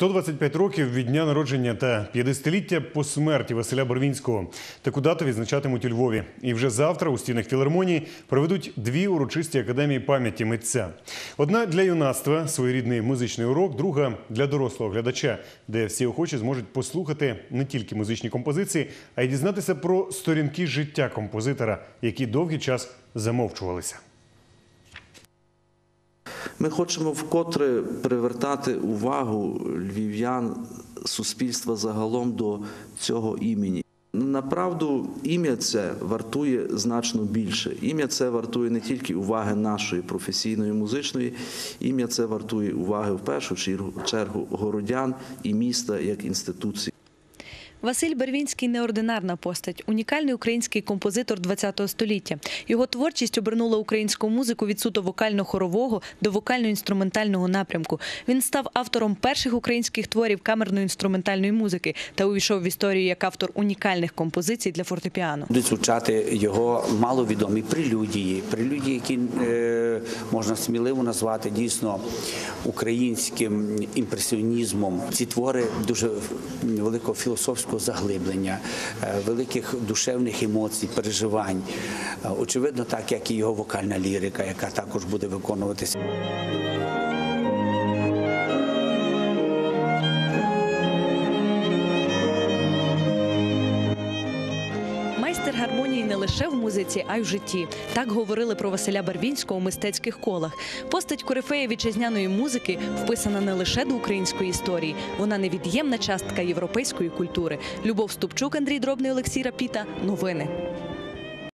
125 років від дня народження та 50-ліття по смерті Василя Барвінського. Таку дату відзначатимуть у Львові. І вже завтра у стінах філармонії проведуть дві урочисті академії пам'яті митця. Одна для юнацтва своєрідний музичний урок, друга для дорослого глядача, де всі охочі зможуть послухати не тільки музичні композиції, а й дізнатися про сторінки життя композитора, які довгий час замовчувалися. Ми хочемо вкотре привертати увагу львів'ян, суспільства загалом до цього імені. Направду, ім'я це вартує значно більше. Ім'я це вартує не тільки уваги нашої професійної музичної, ім'я це вартує уваги в першу чергу, городян і міста як інституції. Василь Барвінський неординарна постать, унікальний український композитор ХХ століття. Його творчість обернула українську музику від суто вокально-хорового до вокально-інструментального напрямку. Він став автором перших українських творів камерної інструментальної музики та увійшов в історію як автор унікальних композицій для фортепіано. Будуть звучати його маловідомі прелюдії, прелюдії, які е, можна сміливо назвати дійсно українським імпресіонізмом. Ці твори дуже великого філософського заглиблення, е, великих душевних емоцій, переживань. Е, Очевидно, так як і його вокальна лірика, яка також буде виконуватися. Майстер гармонії не лише в музиці, а й в житті. Так говорили про Василя Барвінського у мистецьких колах. Постать корифея вітчизняної музики вписана не лише до української історії, вона невід'ємна частка європейської культури. Любов Ступчук, Андрій Дробний, Олексій Рапіта. Новини.